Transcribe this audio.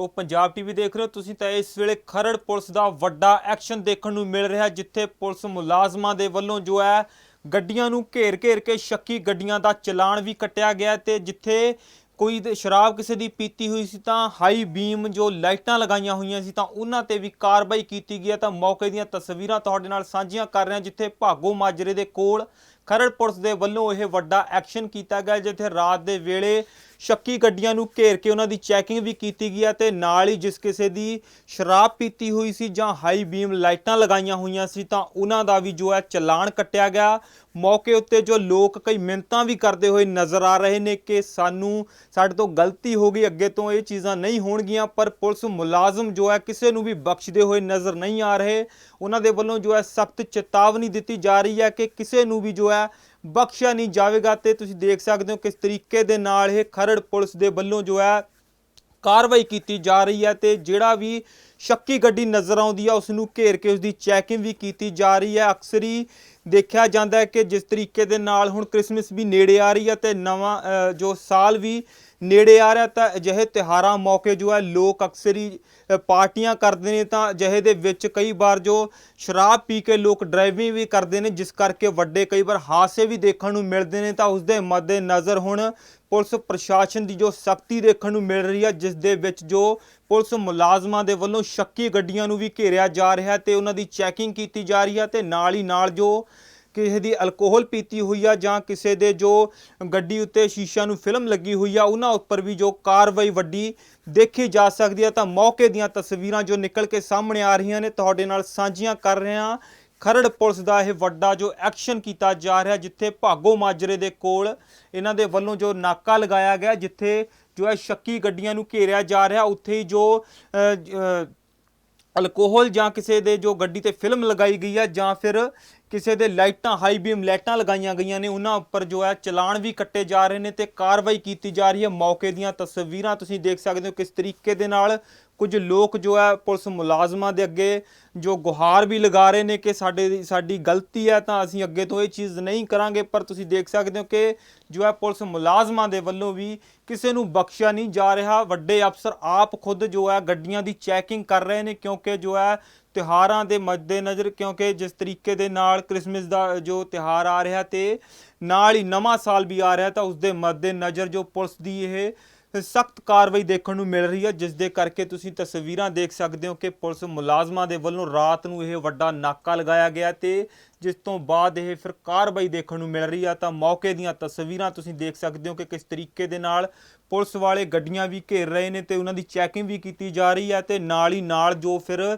Pro Punjab TV ਦੇਖ ਰਹੇ ਹੋ, ਤੁਸੀਂ ਤਾਂ ਇਸ ਵੇਲੇ ਖਰੜ ਪੁਲਿਸ ਦਾ ਵੱਡਾ ਐਕਸ਼ਨ ਦੇਖਣ ਨੂੰ ਮਿਲ ਰਿਹਾ, ਜਿੱਥੇ ਪੁਲਿਸ ਮੁਲਾਜ਼ਮਾਂ ਦੇ ਵੱਲੋਂ ਜੋ ਹੈ, ਗੱਡੀਆਂ ਨੂੰ ਘੇਰ-ਘੇਰ ਕੇ ਸ਼ੱਕੀ ਗੱਡੀਆਂ ਦਾ ਚਲਾਨ ਵੀ ਕੱਟਿਆ ਗਿਆ ਤੇ ਜਿੱਥੇ ਕੋਈ ਸ਼ਰਾਬ ਕਿਸੇ ਦੀ ਪੀਤੀ ਹੋਈ ਸੀ ਤਾਂ ਹਾਈ ਬੀਮ ਜੋ ਲਾਈਟਾਂ ਲਗਾਈਆਂ ਹੋਈਆਂ ਸੀ ਤਾਂ ਉਹਨਾਂ ਤੇ ਵੀ ਕਾਰਵਾਈ ਕੀਤੀ ਗਈ ਹੈ। ਤਾਂ ਮੌਕੇ ਦੀਆਂ ਤਸਵੀਰਾਂ ਤੁਹਾਡੇ ਨਾਲ ਸਾਂਝੀਆਂ ਕਰ ਰਹੇ ਹਾਂ ਜਿੱਥੇ ਭਾਗੋ ਮਾਜਰੇ ਦੇ ਕੋਲ ਖਰੜ ਪੁਲਿਸ ਦੇ ਵੱਲੋਂ ਇਹ ਵੱਡਾ ਐਕਸ਼ਨ ਕੀਤਾ ਗਿਆ ਜਿੱਥੇ ਰਾਤ ਦੇ ਵੇਲੇ ਸ਼ੱਕੀ ਗੱਡੀਆਂ ਨੂੰ ਘੇਰ ਕੇ ਉਹਨਾਂ ਦੀ ਚੈਕਿੰਗ ਵੀ ਕੀਤੀ ਗਈ ਹੈ ਤੇ ਨਾਲ ਹੀ ਜਿਸ ਕਿਸੇ ਦੀ ਸ਼ਰਾਬ ਪੀਤੀ ਹੋਈ ਸੀ ਜਾਂ ਹਾਈ ਬੀਮ ਲਾਈਟਾਂ ਲਗਾਈਆਂ ਹੋਈਆਂ ਸੀ, ਤਾਂ ਉਹਨਾਂ ਦਾ ਵੀ ਜੋ ਹੈ ਚਲਾਨ ਕੱਟਿਆ ਗਿਆ। ਮੌਕੇ ਉੱਤੇ ਜੋ ਲੋਕ ਕਈ ਮਿੰਤਾਂ ਵੀ ਕਰਦੇ ਹੋਏ ਨਜ਼ਰ ਆ ਰਹੇ ਨੇ ਕਿ ਸਾਨੂੰ, ਸਾਡੇ ਤੋਂ ਗਲਤੀ ਹੋ ਗਈ, ਅੱਗੇ ਤੋਂ ਇਹ ਚੀਜ਼ਾਂ ਨਹੀਂ ਹੋਣਗੀਆਂ, ਪਰ ਪੁਲਿਸ ਮੁਲਾਜ਼ਮ ਜੋ ਹੈ ਕਿਸੇ ਨੂੰ ਵੀ ਬਖਸ਼ਦੇ ਹੋਏ ਨਜ਼ਰ ਨਹੀਂ ਆ ਰਹੇ। ਉਹਨਾਂ ਦੇ ਵੱਲੋਂ ਜੋ ਹੈ ਸਖਤ ਚੇਤਾਵਨੀ ਦਿੱਤੀ ਜਾ ਰਹੀ ਹੈ ਕਿ ਕਿਸੇ ਨੂੰ ਵੀ ਜੋ ਹੈ। ਬਖਸ਼ਿਆ ਨਹੀਂ ਜਾਵੇਗਾ ਤੇ ਤੁਸੀਂ ਦੇਖ ਸਕਦੇ ਹੋ ਕਿਸ ਤਰੀਕੇ ਦੇ ਨਾਲ ਇਹ ਖਰੜ ਪੁਲਿਸ ਦੇ ਵੱਲੋਂ ਜੋ ਹੈ ਕਾਰਵਾਈ ਕੀਤੀ ਜਾ ਰਹੀ ਹੈ ਤੇ ਜਿਹੜਾ ਵੀ ਸ਼ੱਕੀ ਗੱਡੀ ਨਜ਼ਰ ਆਉਂਦੀ ਹੈ ਉਸ ਨੂੰ ਘੇਰ ਕੇ ਉਸ ਦੀ ਚੈਕਿੰਗ ਵੀ ਕੀਤੀ ਜਾ ਰਹੀ ਹੈ। ਅਕਸਰ ਹੀ ਦੇਖਿਆ ਜਾਂਦਾ ਹੈ ਕਿ ਜਿਸ ਤਰੀਕੇ ਦੇ ਨਾਲ ਹੁਣ ਕ੍ਰਿਸਮਸ ਵੀ ਨੇੜੇ ਆ ਰਹੀ ਹੈ ਤੇ ਨਵਾਂ ਜੋ ਸਾਲ ਵੀ ਨੇੜੇ ਆ ਰਿਹਾ ਤਾਂ ਅਜਿਹੇ ਤਿਹਾਰਾਂ ਮੌਕੇ ਜੋ ਹੈ, ਲੋਕ ਅਕਸਰ ਹੀ ਪਾਰਟੀਆਂ ਕਰਦੇ ਨੇ ਤਾਂ ਅਜਿਹੇ ਦੇ ਵਿੱਚ ਕਈ ਵਾਰ ਜੋ ਸ਼ਰਾਬ ਪੀ ਕੇ ਲੋਕ ਡਰਾਈਵਿੰਗ ਵੀ ਕਰਦੇ ਨੇ, ਜਿਸ ਕਰਕੇ ਵੱਡੇ ਕਈ ਵਾਰ ਹਾਦਸੇ ਵੀ ਦੇਖਣ ਨੂੰ ਮਿਲਦੇ ਨੇ ਤਾਂ ਉਸ ਦੇ ਮੱਦੇ ਨਜ਼ਰ ਹੁਣ ਪੁਲਿਸ ਪ੍ਰਸ਼ਾਸਨ ਦੀ ਜੋ ਸਖਤੀ ਦੇਖਣ ਨੂੰ ਮਿਲ ਰਹੀ ਹੈ, ਜਿਸ ਦੇ ਵਿੱਚ ਜੋ ਪੁਲਿਸ ਮੁਲਾਜ਼ਮਾਂ ਦੇ ਵੱਲੋਂ ਸ਼ੱਕੀ ਗੱਡੀਆਂ ਨੂੰ ਵੀ ਘੇਰਿਆ ਜਾ ਰਿਹਾ ਹੈ ਤੇ ਉਹਨਾਂ ਦੀ ਚੈਕਿੰਗ ਕੀਤੀ ਜਾ ਰਹੀ ਹੈ ਤੇ ਨਾਲ ਹੀ ਨਾਲ ਜੋ ਕਿਸੇ ਦੀ ਅਲਕੋਹਲ ਪੀਤੀ ਹੋਈ ਆ ਜਾਂ ਕਿਸੇ ਦੇ ਜੋ ਗੱਡੀ ਉੱਤੇ ਸ਼ੀਸ਼ਾ ਨੂੰ ਫਿਲਮ ਲੱਗੀ ਹੋਈ ਆ, ਉਹਨਾਂ ਉੱਪਰ ਵੀ ਜੋ ਕਾਰਵਾਈ ਵੱਡੀ ਦੇਖੀ ਜਾ ਸਕਦੀ ਹੈ ਤਾਂ ਮੌਕੇ ਦੀਆਂ ਤਸਵੀਰਾਂ ਜੋ ਨਿਕਲ ਕੇ ਸਾਹਮਣੇ ਆ ਰਹੀਆਂ ਨੇ, ਤੁਹਾਡੇ ਨਾਲ ਸਾਂਝੀਆਂ ਕਰ ਰਹੇ ਹਾਂ। ਖਰੜ ਪੁਲਿਸ ਦਾ ਇਹ ਵੱਡਾ ਜੋ ਐਕਸ਼ਨ ਕੀਤਾ ਜਾ ਰਿਹਾ, ਜਿੱਥੇ ਭਾਗੋ ਮਾਜਰੇ ਦੇ ਕੋਲ ਇਹਨਾਂ ਦੇ ਵੱਲੋਂ ਜੋ ਨਾਕਾ ਲਗਾਇਆ ਗਿਆ, ਜਿੱਥੇ ਜੋ ਹੈ ਸ਼ੱਕੀ ਗੱਡੀਆਂ ਨੂੰ ਘੇਰਿਆ ਜਾ ਰਿਹਾ, ਉੱਥੇ ਹੀ ਜੋ ਅਲਕੋਹਲ ਜਾਂ ਕਿਸੇ ਦੇ ਜੋ ਗੱਡੀ ਤੇ ਫਿਲਮ ਲਗਾਈ ਗਈ ਹੈ ਜਾਂ ਫਿਰ ਕਿਸੇ ਦੇ ਲਾਈਟਾਂ ਹਾਈ ਬੀਮ ਲਾਈਟਾਂ ਲਗਾਈਆਂ ਗਈਆਂ ਨੇ, ਉਹਨਾਂ ਉੱਪਰ ਜੋ ਹੈ ਚਲਾਨ ਵੀ ਕੱਟੇ ਜਾ ਰਹੇ ਨੇ ਤੇ ਕਾਰਵਾਈ ਕੀਤੀ ਜਾ ਰਹੀ ਹੈ। ਮੌਕੇ ਦੀਆਂ ਤਸਵੀਰਾਂ ਤੁਸੀਂ ਦੇਖ ਸਕਦੇ ਹੋ ਕਿਸ ਤਰੀਕੇ ਦੇ ਨਾਲ ਕੁਝ ਲੋਕ ਜੋ ਹੈ ਪੁਲਿਸ ਮੁਲਾਜ਼ਮਾਂ ਦੇ ਅੱਗੇ ਜੋ ਗੁਹਾਰ ਵੀ ਲਗਾ ਰਹੇ ਨੇ ਕਿ ਸਾਡੇ ਸਾਡੀ ਗਲਤੀ ਹੈ, ਤਾਂ ਅਸੀਂ ਅੱਗੇ ਤੋਂ ਇਹ ਚੀਜ਼ ਨਹੀਂ ਕਰਾਂਗੇ। ਪਰ ਤੁਸੀਂ ਦੇਖ ਸਕਦੇ ਹੋ ਕਿ ਜੋ ਹੈ ਪੁਲਿਸ ਮੁਲਾਜ਼ਮਾਂ ਦੇ ਵੱਲੋਂ ਵੀ ਕਿਸੇ ਨੂੰ ਬਖਸ਼ਿਆ ਨਹੀਂ ਜਾ ਰਿਹਾ। ਵੱਡੇ ਅਫਸਰ ਆਪ ਖੁਦ ਜੋ ਹੈ ਗੱਡੀਆਂ ਦੀ ਚੈਕਿੰਗ ਕਰ ਰਹੇ ਨੇ, ਕਿਉਂਕਿ ਜੋ ਹੈ ਤਿਉਹਾਰਾਂ ਦੇ ਮੱਦੇਨਜ਼ਰ, ਕਿਉਂਕਿ ਜਿਸ ਤਰੀਕੇ ਦੇ ਨਾਲ ਕ੍ਰਿਸਮਸ ਦਾ ਜੋ ਤਿਉਹਾਰ ਆ ਰਿਹਾ ਤੇ ਨਾਲ ਹੀ ਨਵਾਂ ਸਾਲ ਵੀ ਆ ਰਿਹਾ, ਤਾਂ ਉਸ ਦੇ ਮੱਦੇਨਜ਼ਰ ਜੋ ਪੁਲਿਸ ਦੀ ਇਹ ਸਖਤ ਕਾਰਵਾਈ ਦੇਖਣ ਨੂੰ ਮਿਲ ਰਹੀ ਹੈ, ਜਿਸ ਦੇ ਕਰਕੇ ਤੁਸੀਂ ਤਸਵੀਰਾਂ ਦੇਖ ਸਕਦੇ ਹੋ ਕਿ ਪੁਲਿਸ ਮੁਲਾਜ਼ਮਾਂ ਦੇ ਵੱਲੋਂ ਰਾਤ ਨੂੰ ਇਹ ਵੱਡਾ ਨਾਕਾ ਲਗਾਇਆ ਗਿਆ ਤੇ ਜਿਸ ਤੋਂ ਬਾਅਦ ਇਹ ਫਿਰ ਕਾਰਵਾਈ ਦੇਖਣ ਨੂੰ ਮਿਲ ਰਹੀ ਆ ਤਾਂ ਮੌਕੇ ਦੀਆਂ ਤਸਵੀਰਾਂ ਤੁਸੀਂ ਦੇਖ ਸਕਦੇ ਹੋ ਕਿ ਕਿਸ ਤਰੀਕੇ ਦੇ ਨਾਲ ਪੁਲਿਸ ਵਾਲੇ ਗੱਡੀਆਂ ਵੀ ਘੇਰ ਰਹੇ ਨੇ ਤੇ ਉਹਨਾਂ ਦੀ ਚੈਕਿੰਗ ਵੀ ਕੀਤੀ ਜਾ ਰਹੀ ਹੈ ਤੇ ਨਾਲ ਹੀ ਨਾਲ ਜੋ ਫਿਰ